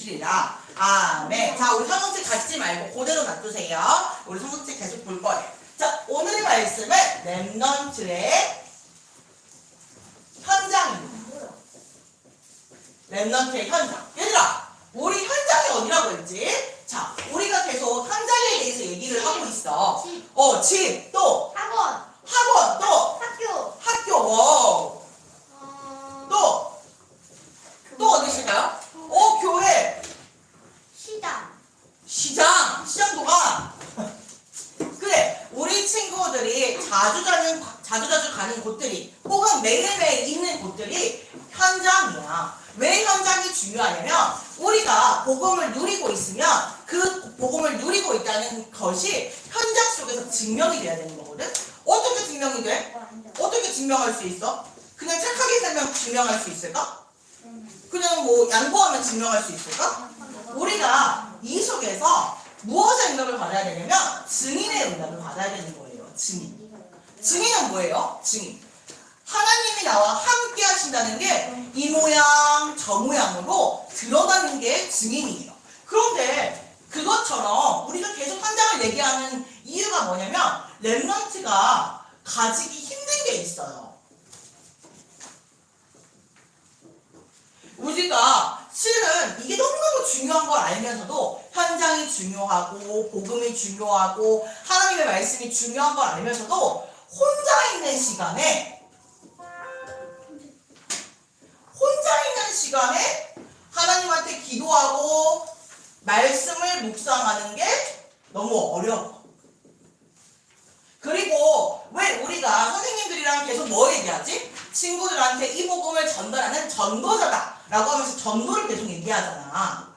주시리라. 아멘. 자, 우리 성경책 갖지 말고 그대로 놔두세요. 우리 성경책 계속 볼 거예요. 자, 오늘의 말씀은 랩넌트의 현장입니다. 랩넌트의 현장. 얘들아, 우리 현장이 어디라고 했지? 자, 우리가 계속 현장에 대해서 얘기를 하고 있어. 집, 어, 집, 또 학원, 학원, 또 학교, 학교, 워. 어, 또, 또 어디 있을까요? 어, 교회, 시장, 시장, 시장도가 그래 우리 친구들이 자주 가는 자주 자주 가는 곳들이 혹은 매일매일 있는 곳들이 현장이야. 왜 현장이 중요하냐면 우리가 복음을 누리고 있으면 그 복음을 누리고 있다는 것이 현장 속에서 증명이 돼야 되는 거거든. 어떻게 증명이 돼? 어떻게 증명할 수 있어? 그냥 착하게 살면 증명할 수 있을까? 그냥 뭐 양보하면 증명할 수 있을까? 우리가 이 속에서 무엇의 응답을 받아야 되냐면 증인의 응답을 받아야 되는 거예요. 증인. 증인은 뭐예요? 증인. 하나님이 나와 함께 하신다는 게 이 모양 저 모양으로 드러나는 게 증인이에요. 그런데 그것처럼 우리가 계속 현장을 얘기하는 이유가 뭐냐면 랩런트가 가지기 힘든 게 있어요. 우리가 실은 이게 너무너무 중요한 걸 알면서도 현장이 중요하고 복음이 중요하고 하나님의 말씀이 중요한 걸 알면서도 혼자 있는 시간에 시간에 하나님한테 기도하고 말씀을 묵상하는 게 너무 어려워. 그리고 왜 우리가 선생님들이랑 계속 뭐 얘기하지? 친구들한테 이 복음을 전달하는 전도자다 라고 하면서 전도를 계속 얘기하잖아.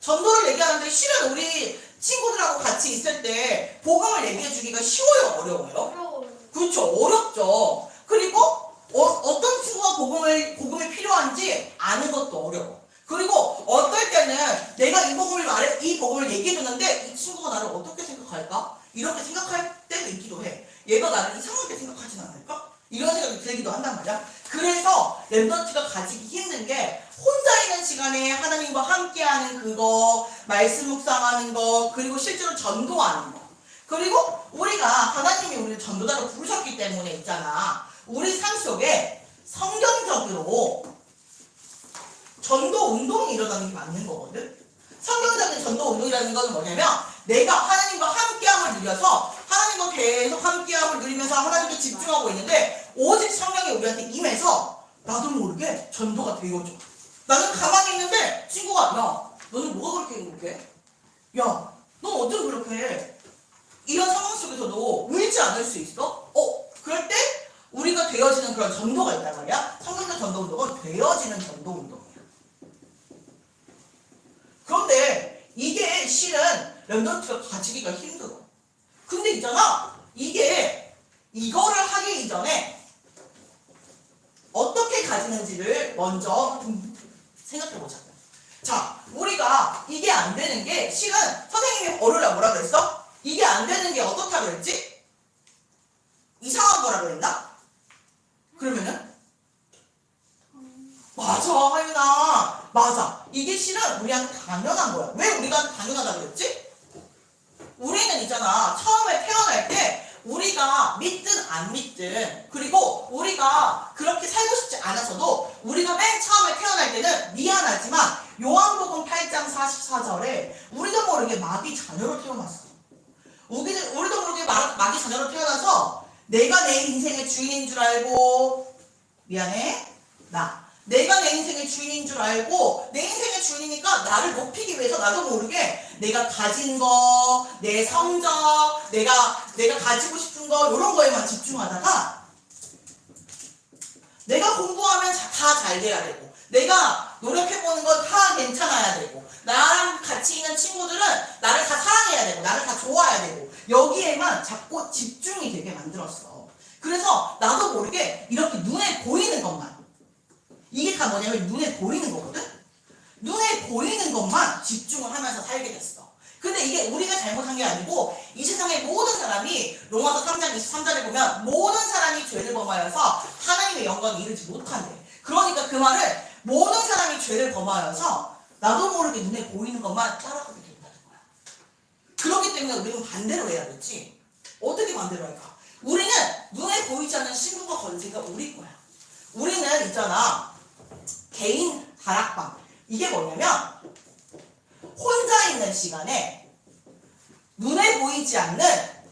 전도를 얘기하는데 실은 우리 친구들하고 같이 있을 때 복음을 얘기해 주기가 쉬워요, 어려워요? 어려워요. 그렇죠. 어렵죠. 그리고 어, 떤 친구가 복음을, 복음이 필요한지 아는 것도 어려워. 그리고 어떨 때는 내가 이 복음을 말해, 이 복음을 얘기해줬는데 이 친구가 나를 어떻게 생각할까? 이렇게 생각할 때도 있기도 해. 얘가 나를 이상하게 생각하진 않을까? 이런 생각이 들기도 한단 말이야. 그래서 랩런트가 가지기 힘든 게 혼자 있는 시간에 하나님과 함께하는 그거, 말씀 묵상하는 거, 그리고 실제로 전도하는 거. 그리고 우리가 하나님이 우리를 전도자로 부르셨기 때문에 있잖아. 우리 삶 속에 성경적으로 전도 운동이 일어나는 게 맞는 거거든. 성경적인 전도 운동이라는 것은 뭐냐면 내가 하나님과 함께함을 누려서 하나님과 계속 함께함을 누리면서 하나님께 집중하고 있는데 오직 성령이 우리한테 임해서 나도 모르게 전도가 되어져. 나는 가만히 있는데 친구가 야 너는 뭐가 그렇게 행복해? 야 넌 어쩜 그렇게 해? 이런 상황 속에서도 울지 않을 수 있어? 어, 그럴 때 우리가 되어지는 그런 전도가 있단 말이야. 성경적 전도 운동은 되어지는 전도 운동이야. 그런데 이게 실은 랩런트가 가지기가 힘들어. 근데 있잖아, 이게 이거를 하기 이전에 어떻게 가지는지를 먼저 좀 생각해보자. 자, 우리가 이게 안 되는 게 실은 선생님이 어르라 뭐라 그랬어? 이게 안 되는 게 어떻다 그랬지? 이상한 거라 그랬나? 그러면은? 맞아, 하윤아. 맞아. 이게 실은 우리한테 당연한 거야. 왜 우리가 당연하다 그랬지? 우리는 있잖아. 처음에 태어날 때 우리가 믿든 안 믿든 그리고 우리가 그렇게 살고 싶지 않아서도 우리가 맨 처음에 태어날 때는 미안하지만 요한복음 8장 44절에 우리도 모르게 마귀 자녀로 태어났어. 우리도 모르게 마, 마귀 자녀로 태어나서 내가 내 인생의 주인인 줄 알고 미안해. 나. 내가 내 인생의 주인인 줄 알고 내 인생의 주인이니까 나를 높이기 위해서 나도 모르게 내가 가진 거, 내 성적, 내가 내가 가지고 싶은 거 이런 거에만 집중하다가 내가 공부하면 다 잘 돼야 되고 내가 노력해보는 건 다 괜찮아야 되고 나랑 같이 있는 친구들은 나를 다 사랑해야 되고 나를 다 좋아해야 되고 여기에만 자꾸 집중이 되게 만들었어. 그래서 나도 모르게 이렇게 눈에 보이는 것만. 이게 다 뭐냐면 눈에 보이는 거거든? 눈에 보이는 것만 집중을 하면서 살게 됐어. 근데 이게 우리가 잘못한 게 아니고 이 세상의 모든 사람이 로마서 3장 23절에 보면 모든 사람이 죄를 범하여서 하나님의 영광에 이르지 못한대. 그러니까 그 말은 모든 사람이 죄를 범하여서 나도 모르게 눈에 보이는 것만 따라가게 된다는 거야. 그렇기 때문에 우리는 반대로 해야겠지. 어떻게 반대로 할까? 우리는 눈에 보이지 않는 신분과 권세가 우리 거야. 우리는 있잖아. 개인 다락방. 이게 뭐냐면 혼자 있는 시간에 눈에 보이지 않는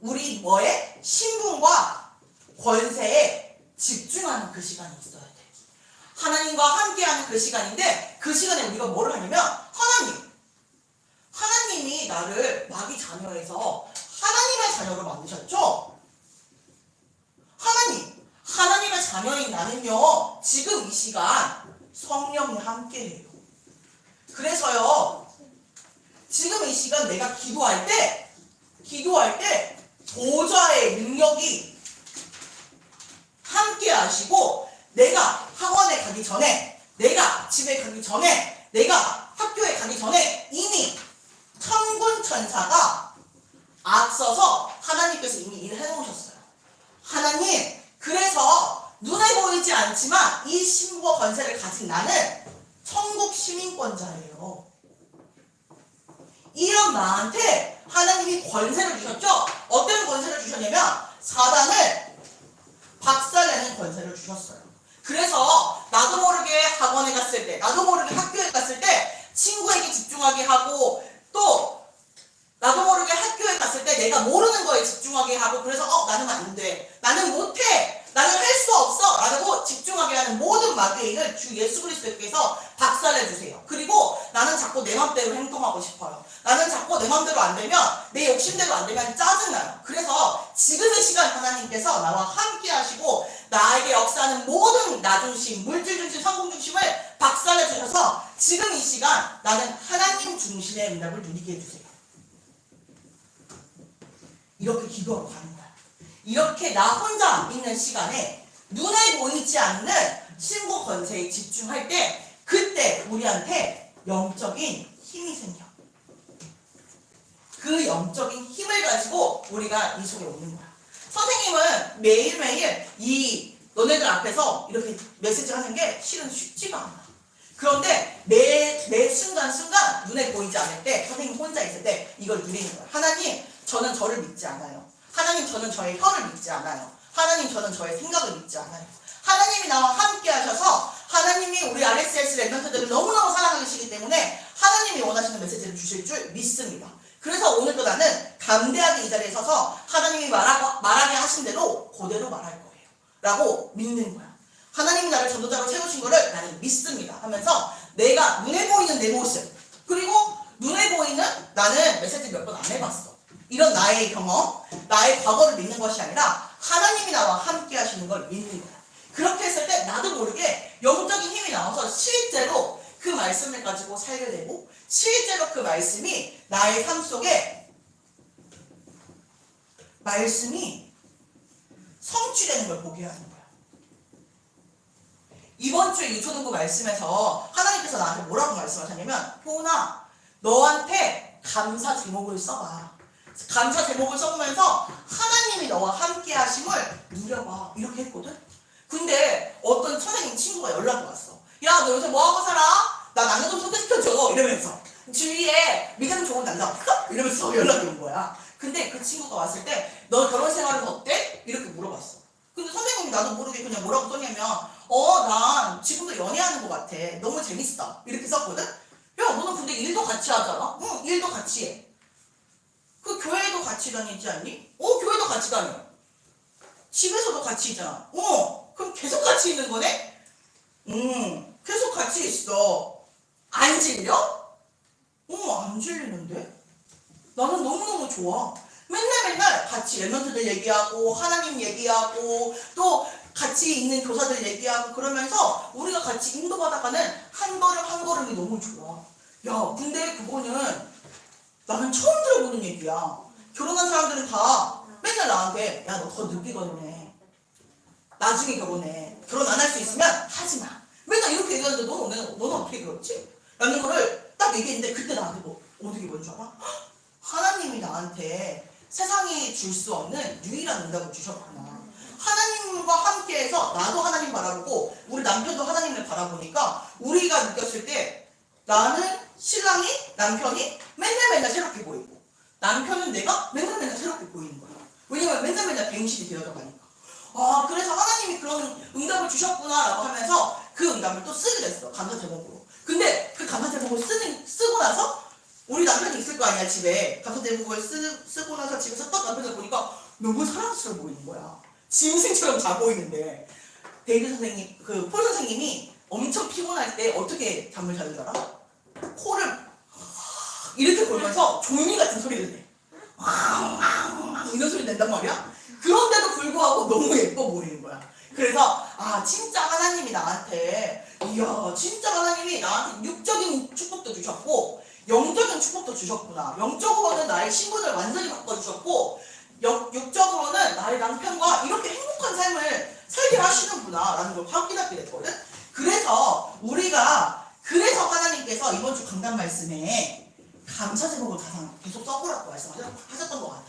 우리 뭐에 신분과 권세에 집중하는 그 시간이 있어야 돼. 하나님과 함께하는 그 시간인데 그 시간에 우리가 뭐를 하냐면 하나님 하나님이 나를 마귀 자녀에서 하나님의 자녀로 만드셨죠? 하나님 하나님의 자녀인 나는요 지금 이 시간 성령이 함께해요. 그래서요 지금 이 시간 내가 기도할 때 기도할 때 보좌의 능력이 함께 하시고 내가 학원에 가기 전에 내가 집에 가기 전에 내가 학교에 가기 전에 이미 천군 천사가 앞서서 하나님께서 이미 일을 해놓으셨어요. 하나님 그래서 눈에 보이지 않지만 이 신부와 권세를 가진 나는 천국 시민권자예요. 이런 나한테 하나님이 권세를 주셨죠? 어떤 권세를 주셨냐면 사단을 박살내는 권세를 주셨어요. 그래서 나도 모르게 학원에 갔을 때, 나도 모르게 학교에 갔을 때 친구에게 집중하게 하고 또 나도 모르게 학교에 갔을 때 내가 모르는 거에 집중하게 하고 그래서 어 나는 안 돼. 나는 못해. 나는 할 수 없어. 라고 집중하게 하는 모든 마귀의 일을 주 예수 그리스도께서 박살내 주세요. 그리고 나는 자꾸 내 맘대로 행동하고 싶어요. 나는 자꾸 내 맘대로 안 되면 내 욕심대로 안 되면 짜증나요. 그래서 지금 이 시간 하나님께서 나와 함께 하시고 나에게 역사하는 모든 나중심, 물질 중심, 성공 중심을 박살내 주셔서 지금 이 시간 나는 하나님 중심의 응답을 누리게 해주세요. 이렇게 기도하고 가는. 이렇게 나 혼자 있는 시간에 눈에 보이지 않는 신고 권세에 집중할 때 그때 우리한테 영적인 힘이 생겨. 그 영적인 힘을 가지고 우리가 이 속에 오는 거야. 선생님은 매일매일 이 너네들 앞에서 이렇게 메시지 하는 게 실은 쉽지가 않아. 그런데 매, 매 순간순간 눈에 보이지 않을 때 선생님 혼자 있을 때 이걸 누리는 거야. 하나님, 저는 저를 믿지 않아요. 하나님, 저는 저의 혀를 믿지 않아요. 하나님, 저는 저의 생각을 믿지 않아요. 하나님이 나와 함께 하셔서 하나님이 우리 RSS 랩런트들을 너무너무 사랑하시기 때문에 하나님이 원하시는 메시지를 주실 줄 믿습니다. 그래서 오늘도 나는 담대하게 이 자리에 서서 하나님이 말하고, 말하게 하신 대로 그대로 말할 거예요. 라고 믿는 거야. 하나님이 나를 전도자로 세우신 거를 나는 믿습니다. 하면서 내가 눈에 보이는 내 모습 그리고 눈에 보이는 나는 메시지 몇 번 안 해봤어. 이런 나의 경험, 나의 과거를 믿는 것이 아니라 하나님이 나와 함께 하시는 걸 믿는 거야. 그렇게 했을 때 나도 모르게 영적인 힘이 나와서 실제로 그 말씀을 가지고 살게 되고 실제로 그 말씀이 나의 삶 속에 말씀이 성취되는 걸 보게 하는 거야. 이번 주에 유초등부 말씀에서 하나님께서 나한테 뭐라고 말씀하셨냐면 호은아 너한테 감사 제목을 써봐. 감사 제목을 써보면서 하나님이 너와 함께 하심을 누려봐. 이렇게 했거든. 근데 어떤 선생님 친구가 연락이 왔어. 야 너 요새 뭐하고 살아? 나 남자 좀 소개시켜줘. 이러면서 주위에 믿음 좋은 남자 없어? 이러면서 연락이 온 거야. 근데 그 친구가 왔을 때 너 결혼 생활은 어때? 이렇게 물어봤어. 근데 선생님이 나도 모르게 그냥 뭐라고 썼냐면 어 난 지금도 연애하는 것 같아. 너무 재밌어. 이렇게 썼거든. 야 너는 근데 일도 같이 하잖아. 응 일도 같이 해. 그 교회도 같이 다니지 않니? 어 교회도 같이 다녀. 집에서도 같이 있잖아. 어 그럼 계속 같이 있는 거네? 응 계속 같이 있어. 안 질려? 어 안 질리는데? 나는 너무너무 좋아. 맨날 맨날 같이 랩런트들 얘기하고 하나님 얘기하고 또 같이 있는 교사들 얘기하고 그러면서 우리가 같이 인도받아가는 한 걸음 한 걸음이 너무 좋아. 야 근데 그거는 나는 처음 들어보는 얘기야. 결혼한 사람들은 다 맨날 나한테 야 너 더 늦게 결혼해. 나중에 결혼해. 결혼 안 할 수 있으면 하지 마. 맨날 이렇게 얘기하는데 너는, 너는, 너는 어떻게 그렇지? 라는 거를 딱 얘기했는데 그때 나한테 뭐 어떻게 뭔줄 알아? 하나님이 나한테 세상이 줄 수 없는 유일한 응답을 주셨구나. 하나님과 함께해서 나도 하나님 바라보고 우리 남편도 하나님을 바라보니까 우리가 느꼈을 때 나는 신랑이 남편이 맨날 맨날 새롭게 보이고 남편은 내가 맨날 맨날 새롭게 보이는 거야. 왜냐면 맨날 맨날 배웅실이 되어져 가니까. 아 그래서 하나님이 그런 응답을 주셨구나라고 하면서 그 응답을 또 쓰게 됐어 감사 제목으로. 근데 그 감사 제목을 쓰는 쓰고 나서 우리 남편이 있을 거 아니야 집에 감사 제목을 쓰, 쓰고 나서 집에서 딱 남편을 보니까 너무 사랑스러워 보이는 거야. 짐승처럼 자 보이는데 데이비 선생님 그 폴 선생님이 엄청 피곤할 때 어떻게 잠을 자는 줄 알아? 코를 이렇게 골면서 종이 같은 소리를 내. 이런 소리 낸단 말이야? 그런데도 불구하고 너무 예뻐 보이는 거야. 그래서 아 진짜 하나님이 나한테 이야 진짜 하나님이 나한테 육적인 축복도 주셨고 영적인 축복도 주셨구나. 영적으로는 나의 신분을 완전히 바꿔주셨고 영, 육적으로는 나의 남편과 이렇게 행복한 삶을 살게 하시는구나라는 걸 확인하게 됐거든. 그래서 우리가 그래서 하나님께서 이번 주 강단 말씀에 감사 제목을 가장 계속 써보라고 말씀하셨던 것 같아.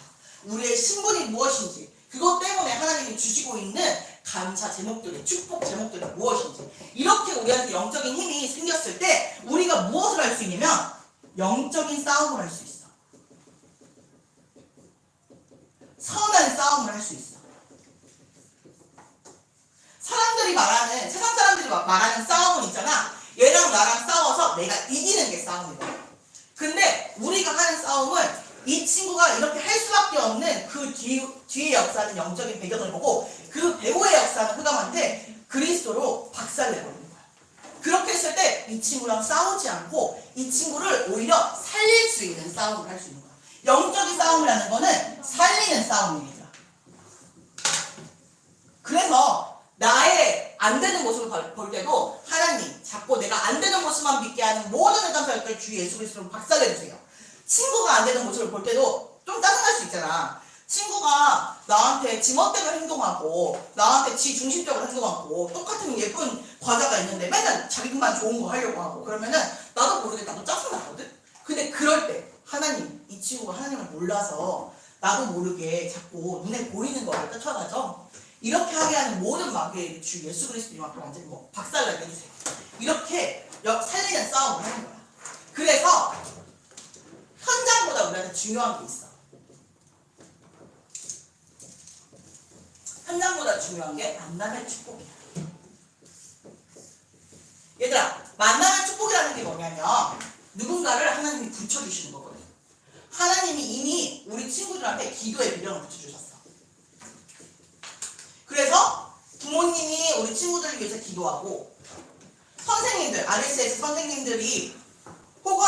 우리의 신분이 무엇인지 그것 때문에 하나님이 주시고 있는 감사 제목들이 축복 제목들이 무엇인지 이렇게 우리한테 영적인 힘이 생겼을 때 우리가 무엇을 할 수 있냐면 영적인 싸움을 할 수 있어. 선한 싸움을 할 수 있어. 사람들이 말하는 세상 사람들이 마- 말하는 싸움은 있잖아. 얘랑 나랑 싸워서 내가 이기는 게 싸움이거든. 근데 우리가 하는 싸움은 이 친구가 이렇게 할 수밖에 없는 그 뒤, 뒤의 역사는 영적인 배경을 보고 그 배우의 역사는 흑암한테 그리스도로 박살내버리는 거야. 그렇게 했을 때 이 친구랑 싸우지 않고 이 친구를 오히려 살릴 수 있는 싸움을 할 수 있는 거야. 영적인 싸움이라는 거는 살리는 싸움입니다. 그래서 나의 안 되는 모습을 볼- 볼 때도 하나님 자꾸 내가 안 되는 모습만 믿게 하는 모든 회담 사역들 주 예수 그리스도로 박살내 주세요. 친구가 안 되는 모습을 볼 때도 좀 짜증날 수 있잖아. 친구가 나한테 지멋대로 행동하고 나한테 지 중심적으로 행동하고 똑같은 예쁜 과자가 있는데 맨날 자기만 좋은 거 하려고 하고 그러면은 나도 모르게 나도 짜증나거든. 근데 그럴 때 하나님 이 친구가 하나님을 몰라서 나도 모르게 자꾸 눈에 보이는 거를 쫓아가죠. 이렇게 하게 하는 모든 마귀의 주 예수 그리스도 이름 앞에 완전히 뭐 박살나게 해주세요. 이렇게 역- 살리는 싸움을 하는 거야. 그래서 현장보다 우리한테 중요한 게 있어. 현장보다 중요한 게 만남의 축복이야. 얘들아, 만남의 축복이라는 게 뭐냐면 누군가를 하나님이 붙여주시는 거거든. 하나님이 이미 우리 친구들한테 기도의 미련을 붙여주셨어. 그래서 부모님이 우리 친구들을 위해서 기도하고 선생님들, RSS 선생님들이 혹은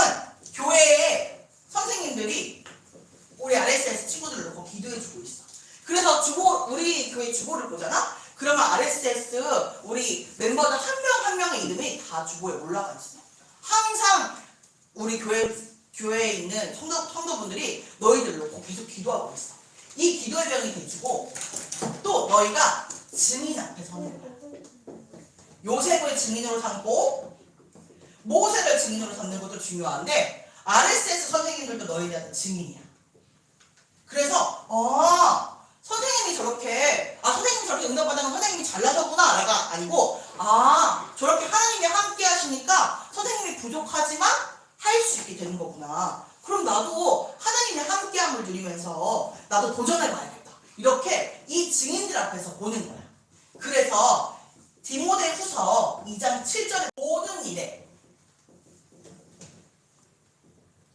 교회의 선생님들이 우리 RSS 친구들을 놓고 기도해주고 있어. 그래서 주보, 우리 교회 주보를 보잖아? 그러면 RSS 우리 멤버들 한 명 한 명의 이름이 다 주보에 올라가 있어. 항상 우리 교회, 교회에 있는 성도, 성도분들이 너희들 놓고 계속 기도하고 있어. 이 기도의 병이 돼주고 또 너희가 증인 앞에 서는 거야. 요셉을 증인으로 삼고 모세를 증인으로 삼는 것도 중요한데 RSS 선생님들도 대한 증인이야. 그래서 아 선생님이 저렇게 아 선생님이 저렇게 응답받으면 선생님이 잘나셨구나가 아니고 아 저렇게 하나님이 함께 하시니까 선생님이 부족하지만 할 수 있게 되는 거구나. 그럼 나도 하나님의 함께함을 누리면서 나도 도전해봐야겠다. 이렇게 이 증인들 앞에서 보는 거야. 그래서 디모데 후서 2장 7절의 모든 일에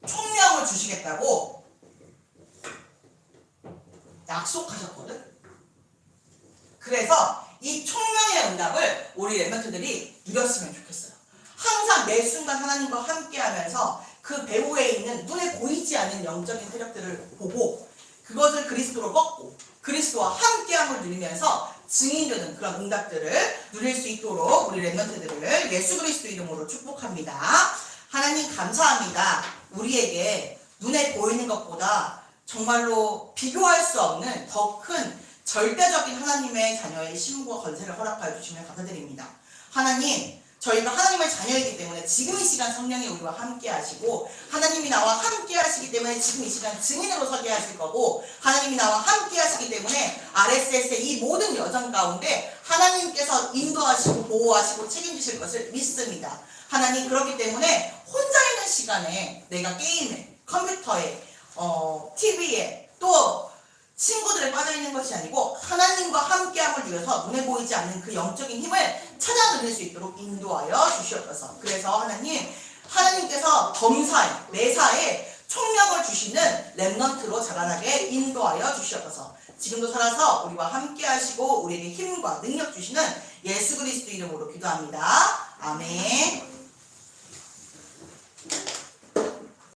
총명을 주시겠다고 약속하셨거든. 그래서 이 총명의 응답을 우리 랩런트들이 누렸으면 좋겠어요. 항상 매 순간 하나님과 함께하면서 그 배후에 있는 눈에 보이지 않는 영적인 세력들을 보고 그것을 그리스도로 꺾고 그리스도와 함께함을 누리면서 증인되는 그런 응답들을 누릴 수 있도록 우리 랩런트들을 예수 그리스도 이름으로 축복합니다. 하나님 감사합니다. 우리에게 눈에 보이는 것보다 정말로 비교할 수 없는 더 큰 절대적인 하나님의 자녀의 힘과 건세를 허락하여 주시면 감사드립니다. 하나님, 저희가 하나님의 자녀이기 때문에 지금 이 시간 성령이 우리와 함께 하시고 하나님이 나와 함께 하시기 때문에 지금 이 시간 증인으로 서게 하실 거고 하나님이 나와 함께 하시기 때문에 RSS의 이 모든 여정 가운데 하나님께서 인도하시고 보호하시고 책임지실 것을 믿습니다. 하나님 그렇기 때문에 혼자 있는 시간에 내가 게임에 컴퓨터에 어, TV에 또 친구들에 빠져 있는 것이 아니고 하나님과 함께함을 위해서 눈에 보이지 않는 그 영적인 힘을 찾아 누릴 수 있도록 인도하여 주시옵소서. 그래서 하나님 하나님께서 범사에 매사에 총명을 주시는 랩넌트로 자라나게 인도하여 주시옵소서. 지금도 살아서 우리와 함께 하시고 우리에게 힘과 능력 주시는 예수 그리스도 이름으로 기도합니다. 아멘.